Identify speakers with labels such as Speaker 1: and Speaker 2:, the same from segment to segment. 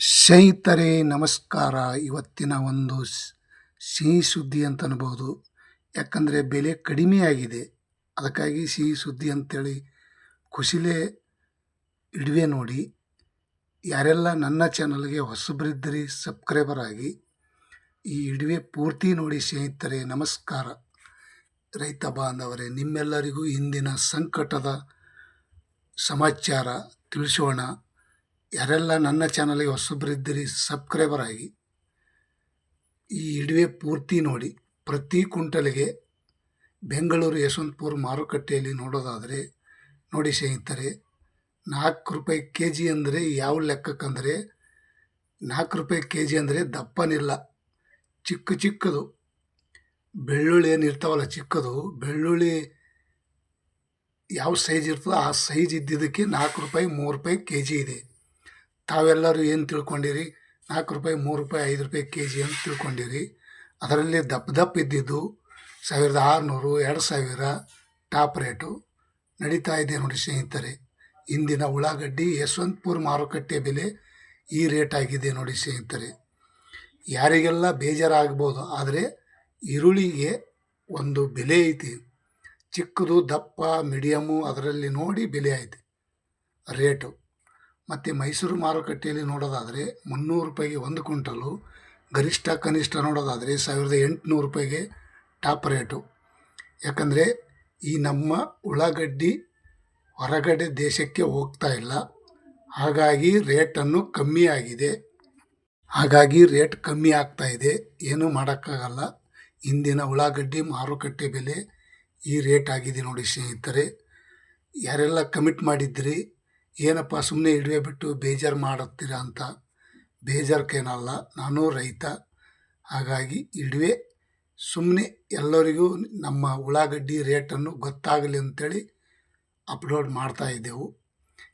Speaker 1: ಸ್ನೇಹಿತರೆ, ನಮಸ್ಕಾರ. ಇವತ್ತಿನ ಒಂದು ಸಿಹಿ ಸುದ್ದಿ ಅಂತ ಅನ್ಬೋದು. ಯಾಕಂದರೆ ಬೆಲೆ ಕಡಿಮೆ ಆಗಿದೆ. ಅದಕ್ಕಾಗಿ ಸಿಹಿ ಸುದ್ದಿ ಅಂತೇಳಿ ಖುಷಿಲೇ ಇಡುವೆ ನೋಡಿ. ಯಾರೆಲ್ಲ ನನ್ನ ಚಾನಲ್ಗೆ ಹೊಸಬರಿದ್ದರೆ, ಸಬ್ಸ್ಕ್ರೈಬರ್ ಆಗಿ, ಈ ಇಡುವೆ ಪೂರ್ತಿ ನೋಡಿ ಸ್ನೇಹಿತರೆ, ನಮಸ್ಕಾರ. ರೈತ ಬಾಂಧವರೇ, ನಿಮ್ಮೆಲ್ಲರಿಗೂ ಇಂದಿನ ಸಂಕಟದ ಸಮಾಚಾರ ತಿಳಿಸೋಣ. ಯಾರೆಲ್ಲ ನನ್ನ ಚಾನಲ್ಗೆ ಹೊಸಬರಿದ್ದೀರಿ, ಸಬ್ಸ್ಕ್ರೈಬರ್ ಆಗಿ, ಈ ಇಡುವೆ ಪೂರ್ತಿ ನೋಡಿ, ಪ್ರತಿ ಕುಂಟಲಿಗೆ ಬೆಂಗಳೂರು ಯಶವಂತಪುರ ಮಾರುಕಟ್ಟೆಯಲ್ಲಿ ನೋಡೋದಾದರೆ, ನೋಡಿ ಸ್ನೇಹಿತರೆ, ನಾಲ್ಕು ರೂಪಾಯಿ ಕೆ ಜಿ ಅಂದರೆ ಯಾವ ಲೆಕ್ಕಕ್ಕಂದರೆ, ನಾಲ್ಕು ರೂಪಾಯಿ ಕೆ ಜಿ ಅಂದರೆ ದಪ್ಪನಿಲ್ಲ, ಚಿಕ್ಕ ಚಿಕ್ಕದು. ಬೆಳ್ಳುಳ್ಳಿ ಏನು ಇರ್ತಾವಲ್ಲ ಚಿಕ್ಕದು, ಬೆಳ್ಳುಳ್ಳಿ ಯಾವ ಸೈಜ್ ಇರ್ತದೋ ಆ ಸೈಜ್ ಇದ್ದಿದ್ದಕ್ಕೆ ನಾಲ್ಕು ರೂಪಾಯಿ, ಮೂರು ರೂಪಾಯಿ ಕೆ ಜಿ ಇದೆ. ತಾವೆಲ್ಲರೂ ಏನು ತಿಳ್ಕೊಂಡಿರಿ? ನಾಲ್ಕು ರೂಪಾಯಿ, ಮೂರು ರೂಪಾಯಿ, ಐದು ರೂಪಾಯಿ ಕೆ ಜಿ ಅಂತ ತಿಳ್ಕೊಂಡಿರಿ. ಅದರಲ್ಲಿ ದಪ್ಪ ದಪ್ಪ ಇದ್ದಿದ್ದು ಸಾವಿರದ ಆರುನೂರು, ಎರಡು ಸಾವಿರ, ಟಾಪ್ ರೇಟು. ನಡೀತಾ ಇದೆ ನೋಡಿ ಸ್ನೇಹಿತರೆ. ಇಂದಿನ ಉಳ್ಳಾಗಡ್ಡಿ, ಯಶವಂತಪುರ ಮಾರುಕಟ್ಟೆ ಬೆಲೆ ಈ ರೇಟ್ ಆಗಿದೆ ನೋಡಿ ಸ್ನೇಹಿತರೆ. ಯಾರಿಗೆಲ್ಲ ಬೇಜಾರಾಗ್ಬೋದು, ಆದರೆ ಈರುಳ್ಳಿಗೆ ಒಂದು ಬೆಲೆ ಐತಿ. ಚಿಕ್ಕದು, ದಪ್ಪ ಮೀಡಿಯಮು ಅದರಲ್ಲಿ ನೋಡಿ ಬೆಲೆ ಐತಿ. ರೇಟು. ಮತ್ತು ಮೈಸೂರು ಮಾರುಕಟ್ಟೆಯಲ್ಲಿ ನೋಡೋದಾದರೆ ಮುನ್ನೂರು ರೂಪಾಯಿಗೆ ಒಂದು ಕ್ವಿಂಟಲು, ಗರಿಷ್ಠ ಕನಿಷ್ಠ ನೋಡೋದಾದರೆ ಸಾವಿರದ ಎಂಟುನೂರು ರೂಪಾಯಿಗೆ ಟಾಪ್ ರೇಟು. ಯಾಕಂದರೆ ಈ ನಮ್ಮ ಉಳ್ಳಾಗಡ್ಡಿ ಹೊರಗಡೆ ದೇಶಕ್ಕೆ ಹೋಗ್ತಾ ಇಲ್ಲ. ಹಾಗಾಗಿ ರೇಟನ್ನು ಕಮ್ಮಿ ಆಗಿದೆ. ಹಾಗಾಗಿ ರೇಟ್ ಕಮ್ಮಿ ಆಗ್ತಾ ಇದೆ. ಏನೂ ಮಾಡೋಕ್ಕಾಗಲ್ಲ. ಇಂದಿನ ಉಳ್ಳಾಗಡ್ಡಿ ಮಾರುಕಟ್ಟೆ ಬೆಲೆ ಈ ರೇಟ್ ಆಗಿದೆ ನೋಡಿ ಸ್ನೇಹಿತರೆ. ಯಾರೆಲ್ಲ ಕಮಿಟ್ ಮಾಡಿದ್ರಿ ಏನಪ್ಪ ಸುಮ್ಮನೆ ಇಡುವೆ ಬಿಟ್ಟು ಬೇಜಾರು ಮಾಡುತ್ತೀರ ಅಂತ. ಬೇಜಾರ್ಕೇನಲ್ಲ ನಾನು ರೈತ. ಹಾಗಾಗಿ ಇಡುವೆ ಸುಮ್ಮನೆ ಎಲ್ಲರಿಗೂ ನಮ್ಮ ಉಳ್ಳಾಗಡ್ಡಿ ರೇಟನ್ನು ಗೊತ್ತಾಗಲಿ ಅಂತೇಳಿ ಅಪ್ಲೋಡ್ ಮಾಡ್ತಾ ಇದ್ದೆವು.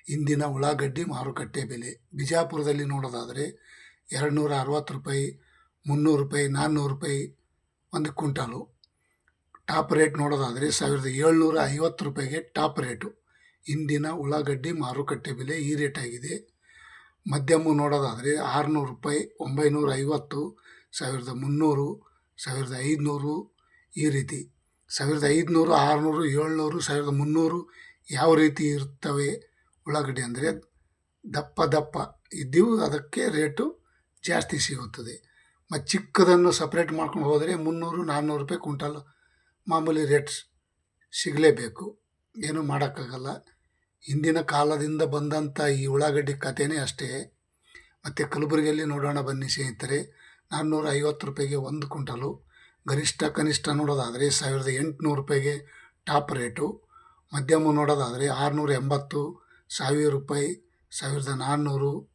Speaker 1: ಇಂದಿನ ಉಳ್ಳಾಗಡ್ಡಿ ಮಾರುಕಟ್ಟೆ ಬೆಲೆ ಬಿಜಾಪುರದಲ್ಲಿ ನೋಡೋದಾದರೆ ಎರಡು ನೂರ ಅರವತ್ತು ರೂಪಾಯಿ, ಮುನ್ನೂರು ರೂಪಾಯಿ, ನಾನ್ನೂರು ರೂಪಾಯಿ ಒಂದು ಕ್ವಿಂಟಾಲು. ಟಾಪ್ ರೇಟ್ ನೋಡೋದಾದರೆ ಸಾವಿರದ ಏಳ್ನೂರ ಐವತ್ತು ರೂಪಾಯಿಗೆ ಟಾಪ್ ರೇಟು. ಇಂದಿನ ಉಳ್ಳಾಗಡ್ಡಿ ಮಾರುಕಟ್ಟೆ ಬೆಲೆ ಈ ರೇಟ್ ಆಗಿದೆ. ಮಧ್ಯಮ ನೋಡೋದಾದರೆ ಆರುನೂರು ರೂಪಾಯಿ, ಒಂಬೈನೂರ ಐವತ್ತು, ಸಾವಿರದ ಮುನ್ನೂರು, ಸಾವಿರದ ಐದುನೂರು ಈ ರೀತಿ. ಸಾವಿರದ ಐದುನೂರು, ಆರುನೂರು, ಏಳ್ನೂರು, ಸಾವಿರದ ಮುನ್ನೂರು ಯಾವ ರೀತಿ ಇರ್ತವೆ ಉಳ್ಳಾಗಡ್ಡಿ ಅಂದರೆ ದಪ್ಪ ದಪ್ಪ ಇದ್ದೀವು, ಅದಕ್ಕೆ ರೇಟು ಜಾಸ್ತಿ ಸಿಗುತ್ತದೆ. ಮತ್ತು ಚಿಕ್ಕದನ್ನು ಸಪ್ರೇಟ್ ಮಾಡ್ಕೊಂಡು ಹೋದರೆ ಮುನ್ನೂರು ನಾನ್ನೂರು ರೂಪಾಯಿ ಕುಂಟಲ್ ಮಾಮೂಲಿ ರೇಟ್ಸ್ ಸಿಗಲೇಬೇಕು. ಏನೂ ಮಾಡೋಕ್ಕಾಗಲ್ಲ. ಹಿಂದಿನ ಕಾಲದಿಂದ ಬಂದಂಥ ಈ ಉಳ್ಳಾಗಡ್ಡಿ ಕಥೆನೇ ಅಷ್ಟೇ. ಮತ್ತು ಕಲಬುರಗಿಯಲ್ಲಿ ನೋಡೋಣ ಬನ್ನಿ ಸ್ನೇಹಿತರೆ. ನಾನ್ನೂರ ಐವತ್ತು ರೂಪಾಯಿಗೆ ಒಂದು ಕ್ವಿಂಟಲು. ಗರಿಷ್ಠ ಕನಿಷ್ಠ ನೋಡೋದಾದರೆ ಸಾವಿರದ ಎಂಟುನೂರು ರೂಪಾಯಿಗೆ ಟಾಪ್ ರೇಟು. ಮಧ್ಯಮ ನೋಡೋದಾದರೆ ಆರುನೂರ ಎಂಬತ್ತು ಸಾವಿರ ರೂಪಾಯಿ, ಸಾವಿರದ ನಾನ್ನೂರು,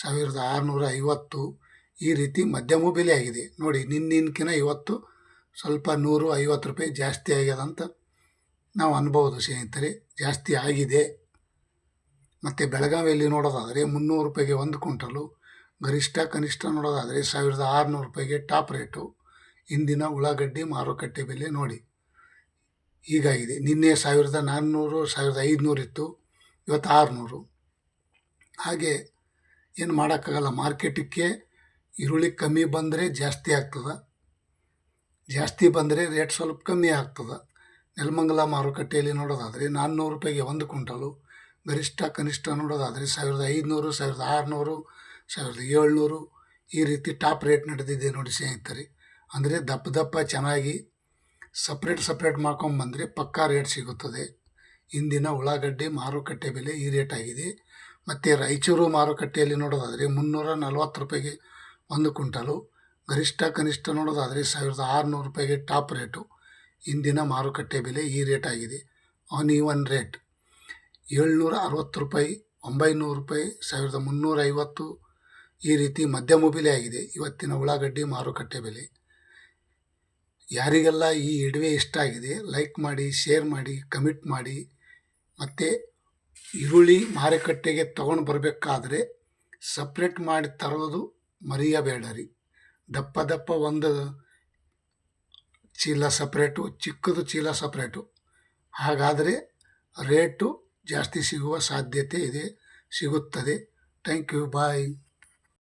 Speaker 1: ಸಾವಿರದ ಆರುನೂರ ಐವತ್ತು ಈ ರೀತಿ ಮಧ್ಯಮ ಬೆಲೆ ಆಗಿದೆ. ನೋಡಿ, ನಿನ್ನಿನ್ಕಿನ ಇವತ್ತು ಸ್ವಲ್ಪ ನೂರು ಐವತ್ತು ರೂಪಾಯಿ ಜಾಸ್ತಿ ಆಗ್ಯದಂತ ನಾವು ಅನ್ಬೋದು ಸ್ನೇಹಿತರೆ. ಜಾಸ್ತಿ ಆಗಿದೆ. ಮತ್ತು ಬೆಳಗಾವಿಯಲ್ಲಿ ನೋಡೋದಾದರೆ ಮುನ್ನೂರು ರೂಪಾಯಿಗೆ ಒಂದು ಕ್ವಿಂಟಲು, ಗರಿಷ್ಠ ಕನಿಷ್ಠ ನೋಡೋದಾದರೆ ಸಾವಿರದ ಆರುನೂರು ರೂಪಾಯಿಗೆ ಟಾಪ್ ರೇಟು. ಇಂದಿನ ಉಳ್ಳಾಗಡ್ಡಿ ಮಾರುಕಟ್ಟೆ ಬೆಲೆ ನೋಡಿ. ಹೀಗಾಗಿದೆ ನಿನ್ನೆ ಸಾವಿರದ ನಾನ್ನೂರು, ಸಾವಿರದ ಐದುನೂರು ಇತ್ತು. ಇವತ್ತು ಆರುನೂರು. ಹಾಗೆ ಏನು ಮಾಡೋಕ್ಕಾಗಲ್ಲ. ಮಾರ್ಕೆಟಿಗೆ ಈರುಳ್ಳಿ ಕಮ್ಮಿ ಬಂದರೆ ಜಾಸ್ತಿ ಆಗ್ತದೆ. ಜಾಸ್ತಿ ಬಂದರೆ ರೇಟ್ ಸ್ವಲ್ಪ ಕಮ್ಮಿ ಆಗ್ತದೆ. ನೆಲಮಂಗಲ ಮಾರುಕಟ್ಟೆಯಲ್ಲಿ ನೋಡೋದಾದರೆ ನಾನ್ನೂರು ರೂಪಾಯಿಗೆ ಒಂದು ಕ್ವಿಂಟಲು ಗರಿಷ್ಠ ಕನಿಷ್ಠ ನೋಡೋದಾದರೆ ಸಾವಿರದ ಐದುನೂರು, ಸಾವಿರದ ಆರುನೂರು, ಸಾವಿರದ ಏಳ್ನೂರು ಈ ರೀತಿ ಟಾಪ್ ರೇಟ್ ನಡೆದಿದೆ ನೋಡಿ ಸ್ನೇಹಿತರೆ. ಅಂದರೆ ದಪ್ಪ ದಪ್ಪ ಚೆನ್ನಾಗಿ ಸಪ್ರೇಟ್ ಸಪ್ರೇಟ್ ಮಾಡ್ಕೊಂಬಂದರೆ ಪಕ್ಕಾ ರೇಟ್ ಸಿಗುತ್ತದೆ. ಇಂದಿನ ಉಳ್ಳಾಗಡ್ಡೆ ಮಾರುಕಟ್ಟೆ ಬೆಲೆ ಈ ರೇಟ್ ಆಗಿದೆ. ಮತ್ತು ರಾಯಚೂರು ಮಾರುಕಟ್ಟೆಯಲ್ಲಿ ನೋಡೋದಾದರೆ ಮುನ್ನೂರ ನಲ್ವತ್ತು ರೂಪಾಯಿಗೆ ಒಂದು ಕ್ವಿಂಟಲು, ಗರಿಷ್ಠ ಕನಿಷ್ಠ ನೋಡೋದಾದರೆ ಸಾವಿರದ ಆರುನೂರು ರೂಪಾಯಿಗೆ ಟಾಪ್ ರೇಟು. ಇಂದಿನ ಮಾರುಕಟ್ಟೆ ಬೆಲೆ ಈ ರೇಟ್ ಆಗಿದೆ. On even rate. ಏಳ್ನೂರ ಅರವತ್ತು ರೂಪಾಯಿ, ಒಂಬೈನೂರು ರೂಪಾಯಿ, ಸಾವಿರದ ಮುನ್ನೂರ ಐವತ್ತು ಈ ರೀತಿ ಮಧ್ಯಮ ಬೆಲೆ ಆಗಿದೆ. ಇವತ್ತಿನ ಉಳ್ಳಾಗಡ್ಡಿ ಮಾರುಕಟ್ಟೆ ಬೆಲೆ. ಯಾರಿಗೆಲ್ಲ ಈ ಇಡುವೆ ಇಷ್ಟ ಆಗಿದೆ, ಲೈಕ್ ಮಾಡಿ, ಶೇರ್ ಮಾಡಿ, ಕಮೆಂಟ್ ಮಾಡಿ, ಮತ್ತು ಈರುಳ್ಳಿ ಮಾರುಕಟ್ಟೆಗೆ ತಗೊಂಡು ಬರಬೇಕಾದ್ರೆ ಸಪ್ರೇಟ್ ಮಾಡಿ ತರೋದು ಮರೆಯಬೇಡರಿ ದಪ್ಪ ದಪ್ಪ ಒಂದು ಚೀಲ ಸಪ್ರೇಟು, ಚಿಕ್ಕದು ಚೀಲ ಸಪ್ರೇಟು. ಹಾಗಾದರೆ ರೇಟು ಜಾಸ್ತಿ ಸಿಗುವ ಸಾಧ್ಯತೆ ಇದೆ ಸಿಗುತ್ತದೆ. Thank you bye